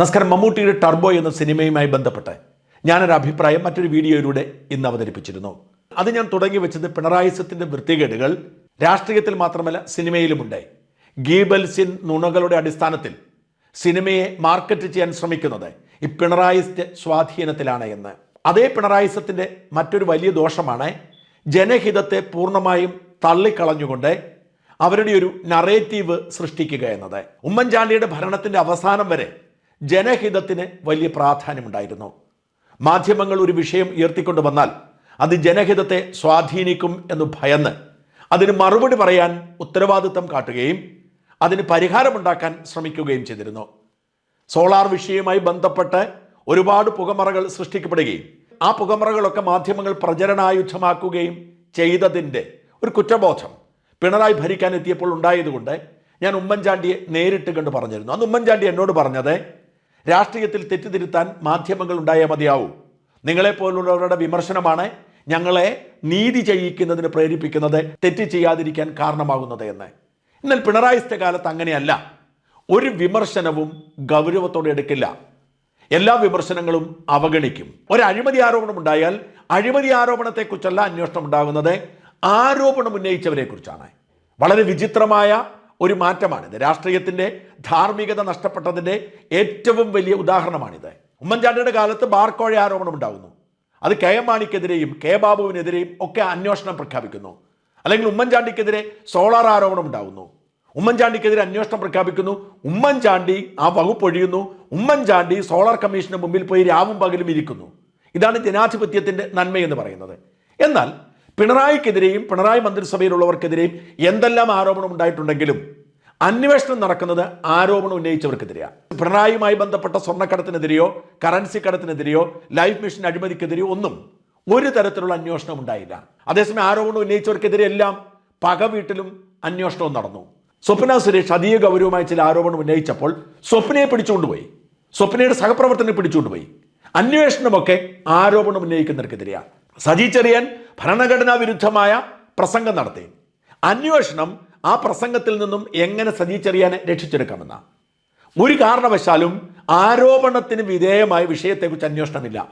നമസ്കാരം മമ്മൂട്ടിയുടെ ടർബോ എന്ന സിനിമയുമായി ബന്ധപ്പെട്ട് ഞാനൊരു അഭിപ്രായം മറ്റൊരു വീഡിയോയിലൂടെ ഇന്ന് അവതരിപ്പിച്ചിരുന്നു. അത് ഞാൻ തുടങ്ങി വെച്ചത് പിണറായി പിണറായിസത്തിന്റെ വൃത്തികേടുകൾ രാഷ്ട്രീയത്തിൽ മാത്രമല്ല സിനിമയിലുമുണ്ട്. ഗീബൽസിൻ നുണകളുടെ അടിസ്ഥാനത്തിൽ സിനിമയെ മാർക്കറ്റ് ചെയ്യാൻ ശ്രമിക്കുന്നത് ഈ പിണറായിസ്റ്റ് സ്വാധീനത്തിലാണ് എന്ന്. അതേ പിണറായിസത്തിന്റെ മറ്റൊരു വലിയ ദോഷമാണ് ജനഹിതത്തെ പൂർണമായും തള്ളിക്കളഞ്ഞുകൊണ്ട് അവരുടെ ഒരു നറേറ്റീവ് സൃഷ്ടിക്കുക എന്നത്. ഉമ്മൻചാണ്ടിയുടെ ഭരണത്തിന്റെ അവസാനം വരെ ജനഹിതത്തിന് വലിയ പ്രാധാന്യമുണ്ടായിരുന്നു. മാധ്യമങ്ങൾ ഒരു വിഷയം ഉയർത്തിക്കൊണ്ടു വന്നാൽ അത് ജനഹിതത്തെ സ്വാധീനിക്കും എന്ന് ഭയന്ന് അതിന് മറുപടി പറയാൻ ഉത്തരവാദിത്തം കാട്ടുകയും അതിന് പരിഹാരമുണ്ടാക്കാൻ ശ്രമിക്കുകയും ചെയ്തിരുന്നു. സോളാർ വിഷയവുമായി ബന്ധപ്പെട്ട് ഒരുപാട് പുകമറകൾ സൃഷ്ടിക്കപ്പെടുകയും ആ പുകമറകളൊക്കെ മാധ്യമങ്ങൾ പ്രചരണായുധമാക്കുകയും ചെയ്തതിന്റെ ഒരു കുറ്റബോധം പിണറായി ഭരിക്കാൻ എത്തിയപ്പോൾ ഉണ്ടായതുകൊണ്ട് ഞാൻ ഉമ്മൻചാണ്ടിയെ നേരിട്ട് കണ്ട് പറഞ്ഞിരുന്നു. അന്ന് ഉമ്മൻചാണ്ടി എന്നോട് പറഞ്ഞത് രാഷ്ട്രീയത്തിൽ തെറ്റിതിരുത്താൻ മാധ്യമങ്ങൾ ഉണ്ടായാൽ മതിയാവും. നിങ്ങളെപ്പോലുള്ളവരുടെ വിമർശനമാണ് ഞങ്ങളെ നീതി ചെയ്യിക്കുന്നതിന് പ്രേരിപ്പിക്കുന്നത് തെറ്റ് ചെയ്യാതിരിക്കാൻ കാരണമാകുന്നത് എന്ന്. എന്നാൽ പിണറായിസ്ഥ കാലത്ത് അങ്ങനെയല്ല. ഒരു വിമർശനവും ഗൗരവത്തോടെ എടുക്കില്ല. എല്ലാ വിമർശനങ്ങളും അവഗണിക്കും. ഒരു അഴിമതി ആരോപണം ഉണ്ടായാൽ അഴിമതി ആരോപണത്തെക്കുറിച്ചല്ല അന്വേഷണം ഉണ്ടാകുന്നത് ആരോപണം ഉന്നയിച്ചവരെക്കുറിച്ചാണ്. വളരെ വിചിത്രമായ ഒരു മാറ്റമാണിത്. രാഷ്ട്രീയത്തിന്റെ ധാർമ്മികത നഷ്ടപ്പെട്ടതിന്റെ ഏറ്റവും വലിയ ഉദാഹരണമാണിത്. ഉമ്മൻചാണ്ടിയുടെ കാലത്ത് ബാർക്കോഴ ആരോപണം ഉണ്ടാകുന്നു അത് കെ എം മാണിക്കെതിരെയും കെ ബാബുവിനെതിരെയും ഒക്കെ അന്വേഷണം പ്രഖ്യാപിക്കുന്നു. അല്ലെങ്കിൽ ഉമ്മൻചാണ്ടിക്കെതിരെ സോളാർ ആരോപണം ഉണ്ടാകുന്നു ഉമ്മൻചാണ്ടിക്കെതിരെ അന്വേഷണം പ്രഖ്യാപിക്കുന്നു. ഉമ്മൻചാണ്ടി ആ വകുപ്പ് ഒഴിയുന്നു. ഉമ്മൻചാണ്ടി സോളാർ കമ്മീഷന് മുമ്പിൽ പോയി രാവും പകലും ഇരിക്കുന്നു. ഇതാണ് ജനാധിപത്യത്തിന്റെ നന്മയെന്ന് പറയുന്നത്. എന്നാൽ പിണറായിക്കെതിരെയും പിണറായി മന്ത്രിസഭയിലുള്ളവർക്കെതിരെയും എന്തെല്ലാം ആരോപണം ഉണ്ടായിട്ടുണ്ടെങ്കിലും അന്വേഷണം നടക്കുന്നത് ആരോപണം ഉന്നയിച്ചവർക്കെതിരെയാണ് പിണറായിയുമായി ബന്ധപ്പെട്ട സ്വർണക്കടത്തിനെതിരെയോ കറൻസി കടത്തിനെതിരെയോ ലൈഫ് മിഷൻ അഴിമതിക്കെതിരെയോ ഒന്നും ഒരു തരത്തിലുള്ള അന്വേഷണം ഉണ്ടായില്ല. അതേസമയം ആരോപണം ഉന്നയിച്ചവർക്കെതിരെ എല്ലാം പക വീട്ടിലും അന്വേഷണവും നടന്നു. സ്വപ്ന സുരേഷ് അതീവ ഗൗരവമായ ചില ആരോപണം ഉന്നയിച്ചപ്പോൾ സ്വപ്നയെ പിടിച്ചുകൊണ്ടുപോയി. സ്വപ്നയുടെ സഹപ്രവർത്തനെ പിടിച്ചുകൊണ്ടുപോയി. അന്വേഷണമൊക്കെ ആരോപണം ഉന്നയിക്കുന്നവർക്കെതിരെയാണ് സജി ചെറിയാൻ ഭരണഘടനാ വിരുദ്ധമായ പ്രസംഗം നടത്തി. അന്വേഷണം ആ പ്രസംഗത്തിൽ നിന്നും എങ്ങനെ സജി ചെറിയാനെ രക്ഷിച്ചെടുക്കാമെന്ന. ഒരു കാരണവശാലും ആരോപണത്തിന് വിധേയമായ വിഷയത്തെക്കുറിച്ച് അന്വേഷണമില്ല.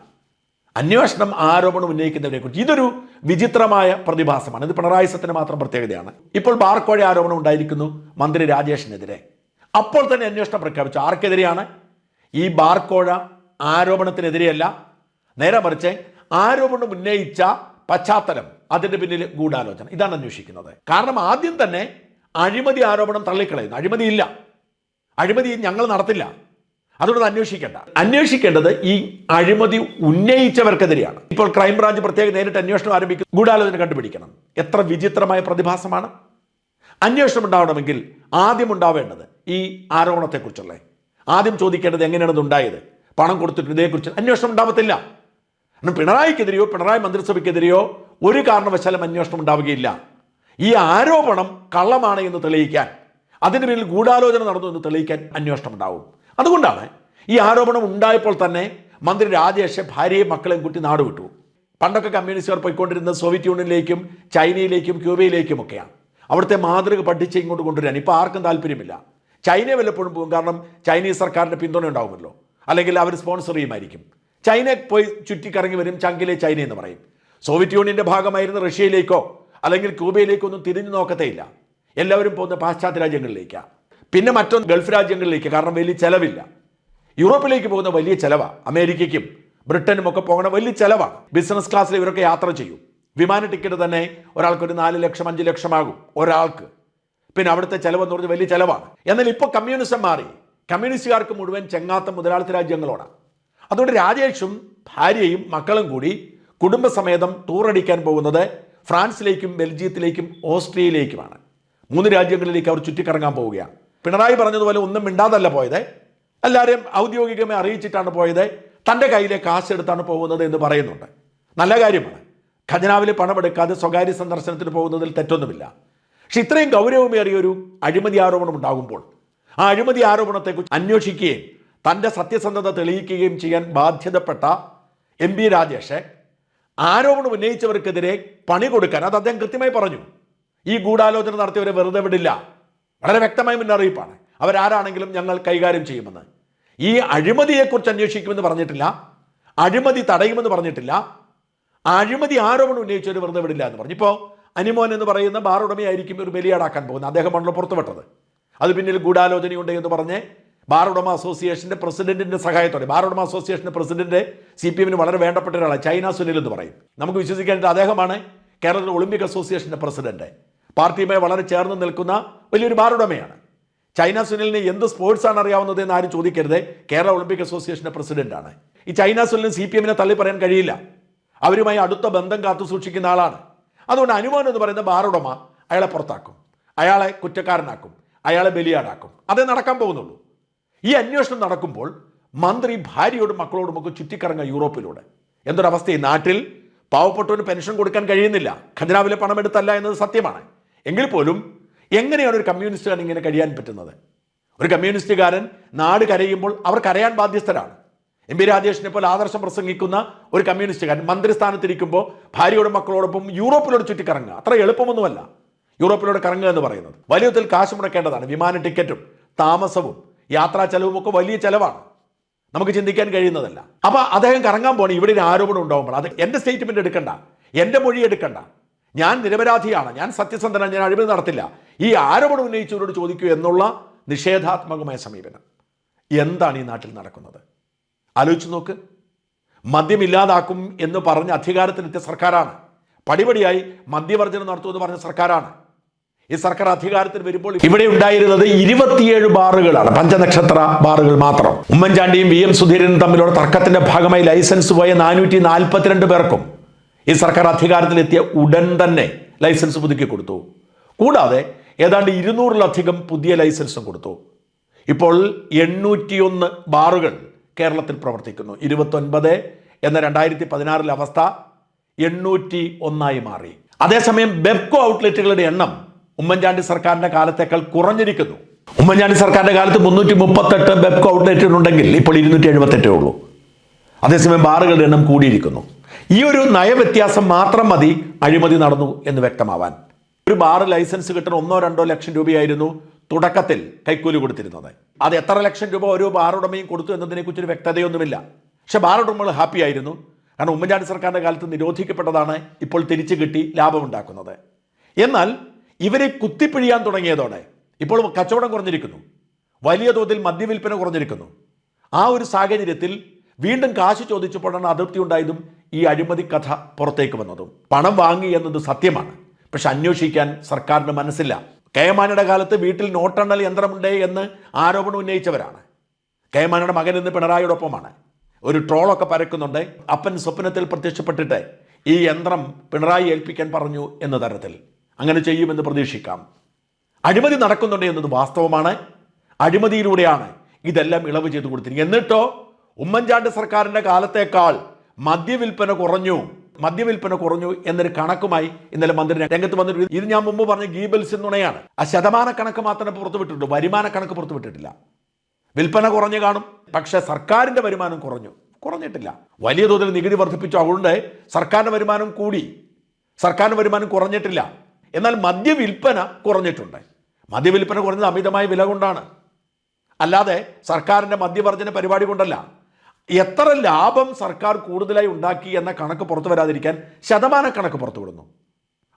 അന്വേഷണം ആരോപണം ഉന്നയിക്കുന്നവരെ കുറിച്ച് ഇതൊരു വിചിത്രമായ പ്രതിഭാസമാണ്. ഇത് പിണറായി സത്തിന് മാത്രം പ്രത്യേകതയാണ്. ഇപ്പോൾ ബാർക്കോഴ ആരോപണം ഉണ്ടായിരിക്കുന്നു മന്ത്രി രാജേഷിനെതിരെ. അപ്പോൾ തന്നെ അന്വേഷണം പ്രഖ്യാപിച്ചു. ആർക്കെതിരെയാണ്? ഈ ബാർക്കോഴ ആരോപണത്തിനെതിരെയല്ല. നേരെ മറിച്ച് ആരോപണം ഉന്നയിച്ച പശ്ചാത്തലം അതിന്റെ പിന്നിൽ ഗൂഢാലോചന. ഇതാണ് അന്വേഷിക്കുന്നത്. കാരണം ആദ്യം തന്നെ അഴിമതി ആരോപണം തള്ളിക്കളയുന്നു. അഴിമതിയില്ല അഴിമതി ഞങ്ങൾ നടത്തില്ല. അതുകൊണ്ട് അന്വേഷിക്കേണ്ട. അന്വേഷിക്കേണ്ടത് ഈ അഴിമതി ഉന്നയിച്ചവർക്കെതിരെയാണ്. ഇപ്പോൾ ക്രൈംബ്രാഞ്ച് പ്രത്യേക നേരിട്ട് അന്വേഷണം ആരംഭിക്കും ഗൂഢാലോചന കണ്ടുപിടിക്കണം. എത്ര വിചിത്രമായ പ്രതിഭാസമാണ്. അന്വേഷണം ഉണ്ടാവണമെങ്കിൽ ആദ്യം ഉണ്ടാവേണ്ടത് ഈ ആരോപണത്തെക്കുറിച്ചല്ലേ? ആദ്യം ചോദിക്കേണ്ടത് എങ്ങനെയാണ് ഉണ്ടായത്? പണം കൊടുത്തിട്ട് ഇതേക്കുറിച്ച് അന്വേഷണം ഉണ്ടാവത്തില്ല. കാരണം പിണറായിക്കെതിരെയോ പിണറായി മന്ത്രിസഭയ്ക്കെതിരെയോ ഒരു കാരണവശാലും അന്വേഷണം ഉണ്ടാവുകയില്ല. ഈ ആരോപണം കള്ളമാണ് എന്ന് തെളിയിക്കാൻ അതിന് പിന്നിൽ ഗൂഢാലോചന നടന്നു എന്ന് തെളിയിക്കാൻ അന്വേഷണം ഉണ്ടാവും. അതുകൊണ്ടാണ് ഈ ആരോപണം ഉണ്ടായപ്പോൾ തന്നെ മന്ത്രി രാജേഷ് ഭാര്യയും മക്കളെയും കുട്ടി നാട് വിട്ടു. പണ്ടൊക്കെ കമ്മ്യൂണിസ്റ്റുകാർ പോയിക്കൊണ്ടിരുന്നത് സോവിയറ്റ് യൂണിയനിലേക്കും ചൈനയിലേക്കും ക്യൂബയിലേക്കും ഒക്കെയാണ്. അവിടുത്തെ മാതൃക പഠിച്ച് ഇങ്ങോട്ട് കൊണ്ടുവരാൻ ഇപ്പോൾ ആർക്കും താല്പര്യമില്ല. ചൈന വല്ലപ്പോഴും പോകും കാരണം ചൈനീസ് സർക്കാരിന്റെ പിന്തുണ ഉണ്ടാവുമല്ലോ. അല്ലെങ്കിൽ അവർ സ്പോൺസർ ചെയ്യുമായിരിക്കും. ചൈന പോയി ചുറ്റിക്കറങ്ങി വരും ചങ്കിലെ ചൈന എന്ന് പറയും. സോവിയറ്റ് യൂണിയന്റെ ഭാഗമായിരുന്ന റഷ്യയിലേക്കോ അല്ലെങ്കിൽ ക്യൂബയിലേക്കോ ഒന്നും തിരിഞ്ഞു നോക്കത്തേയില്ല. എല്ലാവരും പോകുന്ന പാശ്ചാത്യ രാജ്യങ്ങളിലേക്കാണ് പിന്നെ മറ്റൊന്ന് ഗൾഫ് രാജ്യങ്ങളിലേക്ക് കാരണം വലിയ ചെലവില്ല. യൂറോപ്പിലേക്ക് പോകുന്ന വലിയ ചെലവാണ് അമേരിക്കയ്ക്കും ബ്രിട്ടനും ഒക്കെ പോകുന്ന വലിയ ചെലവാണ് ബിസിനസ് ക്ലാസ്സിൽ ഇവരൊക്കെ യാത്ര ചെയ്യും. വിമാന ടിക്കറ്റ് തന്നെ ഒരാൾക്ക് ഒരു നാല് ലക്ഷം അഞ്ച് ലക്ഷമാകും ഒരാൾക്ക്. പിന്നെ അവിടുത്തെ ചെലവെന്ന് പറഞ്ഞാൽ വലിയ ചെലവാണ്. എന്നാൽ ഇപ്പോൾ കമ്മ്യൂണിസം മാറി. കമ്മ്യൂണിസ്റ്റുകാർക്ക് മുഴുവൻ ചെങ്ങാത്ത മുതലാളിത്ത രാജ്യങ്ങളോടാണ് അതുകൊണ്ട് രാജേഷും ഭാര്യയും മക്കളും കൂടി കുടുംബസമേതം ടൂറടിക്കാൻ പോകുന്നത് ഫ്രാൻസിലേക്കും ബെൽജിയത്തിലേക്കും ഓസ്ട്രിയയിലേക്കുമാണ്. മൂന്ന് രാജ്യങ്ങളിലേക്ക് അവർ ചുറ്റിക്കറങ്ങാൻ പോവുകയാണ്. പിണറായി പറഞ്ഞതുപോലെ ഒന്നും മിണ്ടാതല്ല പോയത്. എല്ലാവരെയും ഔദ്യോഗികമായി അറിയിച്ചിട്ടാണ് പോയത്. തന്റെ കയ്യിലെ കാശെടുത്താണ് പോകുന്നത് എന്ന് പറയുന്നുണ്ട്. നല്ല കാര്യമാണ്. ഖജനാവിൽ പണമെടുക്കാതെ സ്വകാര്യ സന്ദർശനത്തിന് പോകുന്നതിൽ തെറ്റൊന്നുമില്ല. പക്ഷെ ഇത്രയും ഗൗരവമേറിയ ഒരു അഴിമതി ആരോപണം ഉണ്ടാകുമ്പോൾ ആ അഴിമതി ആരോപണത്തെക്കുറിച്ച് അന്വേഷിക്കുകയും തന്റെ സത്യസന്ധത തെളിയിക്കുകയും ചെയ്യാൻ ബാധ്യതപ്പെട്ട എം പി രാജേഷ് ആരോപണം ഉന്നയിച്ചവർക്കെതിരെ പണി കൊടുക്കാൻ അത് അദ്ദേഹം കൃത്യമായി പറഞ്ഞു. ഈ ഗൂഢാലോചന നടത്തിയവരെ വെറുതെ വിടില്ല. വളരെ വ്യക്തമായ മുന്നറിയിപ്പാണ്. അവരാരാണെങ്കിലും ഞങ്ങൾ കൈകാര്യം ചെയ്യുമെന്ന്. ഈ അഴിമതിയെക്കുറിച്ച് അന്വേഷിക്കുമെന്ന് പറഞ്ഞിട്ടില്ല. അഴിമതി തടയുമെന്ന് പറഞ്ഞിട്ടില്ല. അഴിമതി ആരോപണം ഉന്നയിച്ചവർ വെറുതെ വിടില്ല എന്ന് പറഞ്ഞു. ഇപ്പോൾ അനിമോൻ എന്ന് പറയുന്ന ബാർ ഉടമയായിരിക്കും ഒരു ബലിയാടാക്കാൻ പോകുന്നത്. അദ്ദേഹം അദ്ദേഹമാണല്ലോ പുറത്തുവിട്ടത്. അത് പിന്നിൽ ഗൂഢാലോചനയുണ്ട് എന്ന് പറഞ്ഞ് ബാർ ഉടമ അസോസിയേഷന്റെ പ്രസിഡന്റിന്റെ സഹായത്തോടെ ബാർ ഉടമ അസോസിയേഷന്റെ പ്രസിഡന്റ് സി പി എമ്മിന് വളരെ വേണ്ടപ്പെട്ട ഒരാളാണ് ചൈന സുനിൽ എന്ന് പറയും. നമുക്ക് വിശ്വസിക്കേണ്ടത് അദ്ദേഹമാണ് കേരളത്തിലെ ഒളിമ്പിക് അസോസിയേഷന്റെ പ്രസിഡന്റ്. പാർട്ടിയുമായി വളരെ ചേർന്ന് നിൽക്കുന്ന വലിയൊരു ബാർ ഉടമയാണ്. ചൈന സുനിലിന് എന്ത് സ്പോർട്സാണ് അറിയാവുന്നത് എന്ന് ആരും ചോദിക്കരുത്. കേരള ഒളിമ്പിക് അസോസിയേഷന്റെ പ്രസിഡന്റാണ്. ഈ ചൈന സുനിലിന് സി പി എമ്മിനെ തള്ളി പറയാൻ കഴിയില്ല. അവരുമായി അടുത്ത ബന്ധം കാത്തു സൂക്ഷിക്കുന്ന ആളാണ്. അതുകൊണ്ട് അനുമാൻ എന്ന് പറയുന്ന ബാറുടമ അയാളെ പുറത്താക്കും. അയാളെ കുറ്റക്കാരനാക്കും. അയാളെ ബലിയാടാക്കും. അതേ നടക്കാൻ പോകുന്നുള്ളൂ. ഈ അന്വേഷണം നടക്കുമ്പോൾ മന്ത്രി ഭാര്യയോടും മക്കളോടും ഒക്കെ ചുറ്റിക്കറങ്ങുക യൂറോപ്പിലൂടെ. എന്തൊരവസ്ഥ ഈ നാട്ടിൽ? പാവപ്പെട്ടവന് പെൻഷൻ കൊടുക്കാൻ കഴിയുന്നില്ല. ഖജനാവിലെ പണമെടുത്തല്ല എന്നത് സത്യമാണ്. എങ്കിൽ പോലും എങ്ങനെയാണ് ഒരു കമ്മ്യൂണിസ്റ്റുകാരൻ ഇങ്ങനെ കഴിയാൻ പറ്റുന്നത്? ഒരു കമ്മ്യൂണിസ്റ്റുകാരൻ നാട് കരയുമ്പോൾ അവർ കരയാൻ ബാധ്യസ്ഥരാണ്. എം പി രാജേഷിനെ പോലെ ആദർശം പ്രസംഗിക്കുന്ന ഒരു കമ്മ്യൂണിസ്റ്റുകാരൻ മന്ത്രിസ്ഥാനത്തിരിക്കുമ്പോൾ ഭാര്യയോടും മക്കളോടൊപ്പം യൂറോപ്പിലോട് ചുറ്റിക്കറങ്ങുക. അത്ര എളുപ്പമൊന്നുമല്ല. യൂറോപ്പിലൂടെ കറങ്ങുക എന്ന് പറയുന്നത്. വലിയ തോതിൽ കാശ് മുടക്കേണ്ടതാണ്. വിമാന ടിക്കറ്റും താമസവും. യാത്രാ ചെലവും ഒക്കെ വലിയ ചെലവാണ്. നമുക്ക് ചിന്തിക്കാൻ കഴിയുന്നതല്ല. അപ്പോൾ അദ്ദേഹം കറങ്ങാൻ പോണി ഇവിടെ ഒരു ആരോപണം ഉണ്ടാവുമ്പോൾ അത് എന്റെ സ്റ്റേറ്റ്മെന്റ് എടുക്കണ്ട. എന്റെ മൊഴി എടുക്കണ്ട. ഞാൻ നിരപരാധിയാണ്. ഞാൻ സത്യസന്ധനാണ്. ഞാൻ അഴിമതി നടത്തില്ല. ഈ ആരോപണം ഉന്നയിച്ചവരോട് ചോദിക്കൂ എന്നുള്ള നിഷേധാത്മകമായ സമീപനം. എന്താണ് ഈ നാട്ടിൽ നടക്കുന്നത്? ആലോചിച്ച് നോക്ക്. മദ്യം ഇല്ലാതാക്കും എന്ന് പറഞ്ഞ് അധികാരത്തിലെത്തിയ സർക്കാരാണ്. പടിപടിയായി മദ്യവർജനം നടത്തുമെന്ന് പറഞ്ഞ സർക്കാരാണ്. ഈ സർക്കാർ അധികാരത്തിൽ വരുമ്പോൾ ഇവിടെ ഉണ്ടായിരുന്നത് ഇരുപത്തിയേഴ് ബാറുകളാണ്. പഞ്ചനക്ഷത്ര ബാറുകൾ മാത്രം. ഉമ്മൻചാണ്ടിയും വി എം സുധീരനും തമ്മിലുള്ള തർക്കത്തിന്റെ ഭാഗമായി ലൈസൻസ് പോയ നാനൂറ്റി നാൽപ്പത്തിരണ്ട് പേർക്കും ഈ സർക്കാർ അധികാരത്തിലെത്തിയ ഉടൻ തന്നെ ലൈസൻസ് പുതുക്കി കൊടുത്തു. കൂടാതെ ഏതാണ്ട് ഇരുന്നൂറിലധികം പുതിയ ലൈസൻസും കൊടുത്തു. ഇപ്പോൾ എണ്ണൂറ്റിയൊന്ന് ബാറുകൾ കേരളത്തിൽ പ്രവർത്തിക്കുന്നു. ഇരുപത്തൊൻപത് എന്ന രണ്ടായിരത്തി പതിനാറിലെ അവസ്ഥ എണ്ണൂറ്റി ഒന്നായി മാറി. അതേസമയം ബെബ്കോ ഔട്ട്ലെറ്റുകളുടെ എണ്ണം ഉമ്മൻചാണ്ടി സർക്കാരിന്റെ കാലത്തേക്കാൾ കുറഞ്ഞിരിക്കുന്നു. ഉമ്മൻചാണ്ടി സർക്കാരിന്റെ കാലത്ത് മുന്നൂറ്റി മുപ്പത്തെട്ട് ബെബ്കോ ഔട്ട്ലെറ്റുകളുണ്ടെങ്കിൽ ഇപ്പോൾ ഇരുന്നൂറ്റി എഴുപത്തെട്ടേ ഉള്ളൂ. അതേസമയം ബാറുകളുടെ എണ്ണം കൂടിയിരിക്കുന്നു. ഈ ഒരു നയവ്യത്യാസം മാത്രം മതി അഴിമതി നടന്നു എന്ന് വ്യക്തമാവാൻ. ഒരു ബാർ ലൈസൻസ് കിട്ടാൻ ഒന്നോ രണ്ടോ ലക്ഷം രൂപയായിരുന്നു തുടക്കത്തിൽ കൈക്കൂലി കൊടുത്തിരുന്നത്. അത് എത്ര ലക്ഷം രൂപ ഓരോ ബാർ ഉടമയും കൊടുത്തു എന്നതിനെക്കുറിച്ച് ഒരു വ്യക്തതയൊന്നുമില്ല. പക്ഷെ ബാർ ഉടമകൾ ഹാപ്പി ആയിരുന്നു. കാരണം ഉമ്മൻചാണ്ടി സർക്കാരിന്റെ കാലത്ത് നിരോധിക്കപ്പെട്ടതാണ് ഇപ്പോൾ തിരിച്ചു കിട്ടി ലാഭമുണ്ടാക്കുന്നത്. എന്നാൽ ഇവരെ കുത്തിപ്പിഴിയാൻ തുടങ്ങിയതോടെ ഇപ്പോൾ കച്ചവടം കുറഞ്ഞിരിക്കുന്നു. വലിയ തോതിൽ മദ്യവിൽപ്പന കുറഞ്ഞിരിക്കുന്നു. ആ ഒരു സാഹചര്യത്തിൽ വീണ്ടും കാശ് ചോദിച്ചപ്പോഴാണ് അതൃപ്തി ഉണ്ടായതും ഈ അഴിമതി കഥ പുറത്തേക്ക് വന്നതും. പണം വാങ്ങി എന്നത് സത്യമാണ്. പക്ഷെ അന്വേഷിക്കാൻ സർക്കാരിന് മനസ്സില്ല. കെ എം മാണിയുടെ കാലത്ത് വീട്ടിൽ നോട്ടെണ്ണൽ യന്ത്രമുണ്ട് എന്ന് ആരോപണം ഉന്നയിച്ചവരാണ്. കെ എം മകൻ ഇന്ന് പിണറായിയോടൊപ്പമാണ്. ഒരു ട്രോളൊക്കെ പരക്കുന്നുണ്ട്. അപ്പൻ സ്വപ്നത്തിൽ പ്രത്യക്ഷപ്പെട്ടിട്ട് ഈ യന്ത്രം പിണറായി ഏൽപ്പിക്കാൻ പറഞ്ഞു എന്ന തരത്തിൽ. അങ്ങനെ ചെയ്യുമെന്ന് പ്രതീക്ഷിക്കാം. അഴിമതി നടക്കുന്നുണ്ട് എന്നത് വാസ്തവമാണ്. അഴിമതിയിലൂടെയാണ് ഇതെല്ലാം ഇളവ് ചെയ്തു കൊടുത്തിരിക്കുന്നത്. എന്നിട്ടോ ഉമ്മൻചാണ്ടി സർക്കാരിന്റെ കാലത്തേക്കാൾ മദ്യവിൽപ്പന കുറഞ്ഞു. മദ്യവിൽപ്പന കുറഞ്ഞു എന്നൊരു കണക്കുമായി ഇന്നലെ മന്ത്രി രംഗത്ത് വന്നിട്ട് ഇത് ഞാൻ മുമ്പ് പറഞ്ഞ ഗീബൽസ് നുണയാണ്. ആ ശതമാന കണക്ക് മാത്രമേ പുറത്തുവിട്ടിട്ടുള്ളൂ. വരുമാന കണക്ക് പുറത്തുവിട്ടിട്ടില്ല. വിൽപ്പന കുറഞ്ഞു കാണും. പക്ഷേ സർക്കാരിന്റെ വരുമാനം കുറഞ്ഞു. കുറഞ്ഞിട്ടില്ല. വലിയ തോതിൽ നികുതി വർദ്ധിപ്പിച്ചു. അതുകൊണ്ട് സർക്കാരിന്റെ വരുമാനം കൂടി. സർക്കാരിന്റെ വരുമാനം കുറഞ്ഞിട്ടില്ല. എന്നാൽ മദ്യവിൽപ്പന കുറഞ്ഞിട്ടുണ്ട്. മദ്യവിൽപ്പന കുറഞ്ഞത് അമിതമായ വില കൊണ്ടാണ്. അല്ലാതെ സർക്കാരിന്റെ മദ്യവർജന പരിപാടി കൊണ്ടല്ല. എത്ര ലാഭം സർക്കാർ കൂടുതലായി ഉണ്ടാക്കി എന്ന കണക്ക് പുറത്തു വരാതിരിക്കാൻ ശതമാന കണക്ക് പുറത്തുവിടുന്നു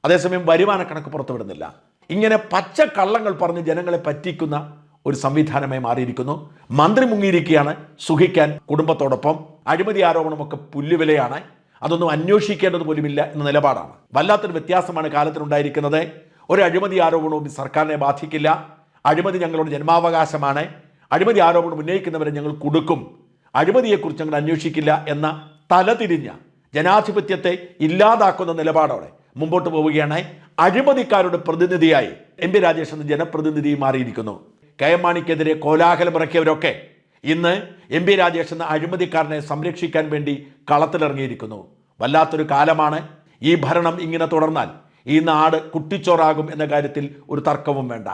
അതേസമയം വരുമാന കണക്ക് പുറത്തുവിടുന്നില്ല ഇങ്ങനെ പച്ച കള്ളങ്ങൾ പറഞ്ഞ് ജനങ്ങളെ പറ്റിക്കുന്ന ഒരു സംവിധാനമായി മാറിയിരിക്കുന്നു. മന്ത്രി മുങ്ങിയിരിക്കുകയാണ്. സുഖിക്കാൻ കുടുംബത്തോടൊപ്പം അഴിമതി ആരോപണമൊക്കെ പുല്ലുവിലയാണ്. അതൊന്നും അന്വേഷിക്കേണ്ടത് പോലുമില്ല എന്ന നിലപാടാണ്. വല്ലാത്തൊരു വ്യത്യാസമാണ് കാലത്തിനുണ്ടായിരിക്കുന്നത്. ഒരു അഴിമതി ആരോപണവും സർക്കാരിനെ ബാധിക്കില്ല. അഴിമതി ഞങ്ങളുടെ ജന്മാവകാശമാണ്. അഴിമതി ആരോപണം ഉന്നയിക്കുന്നവരെ ഞങ്ങൾ കൊടുക്കും. അഴിമതിയെക്കുറിച്ച് ഞങ്ങൾ അന്വേഷിക്കില്ല എന്ന തലതിരിഞ്ഞ ജനാധിപത്യത്തെ ഇല്ലാതാക്കുന്ന നിലപാടോടെ മുമ്പോട്ട് പോവുകയാണ് അഴിമതിക്കാരുടെ പ്രതിനിധിയായി എം പി രാജേഷ് എന്ന ജനപ്രതിനിധി മാറിയിരിക്കുന്നു. കെ എം മാണിക്കെതിരെ കോലാഹലം ഇറക്കിയവരൊക്കെ ഇന്ന് എം പി രാജേഷ് എന്ന അഴിമതിക്കാരനെ സംരക്ഷിക്കാൻ വേണ്ടി കളത്തിലിറങ്ങിയിരിക്കുന്നു. വല്ലാത്തൊരു കാലമാണ്. ഈ ഭരണം ഇങ്ങനെ തുടർന്നാൽ ഈ നാട് കുട്ടിച്ചോറാകും എന്ന കാര്യത്തിൽ ഒരു തർക്കവും വേണ്ട.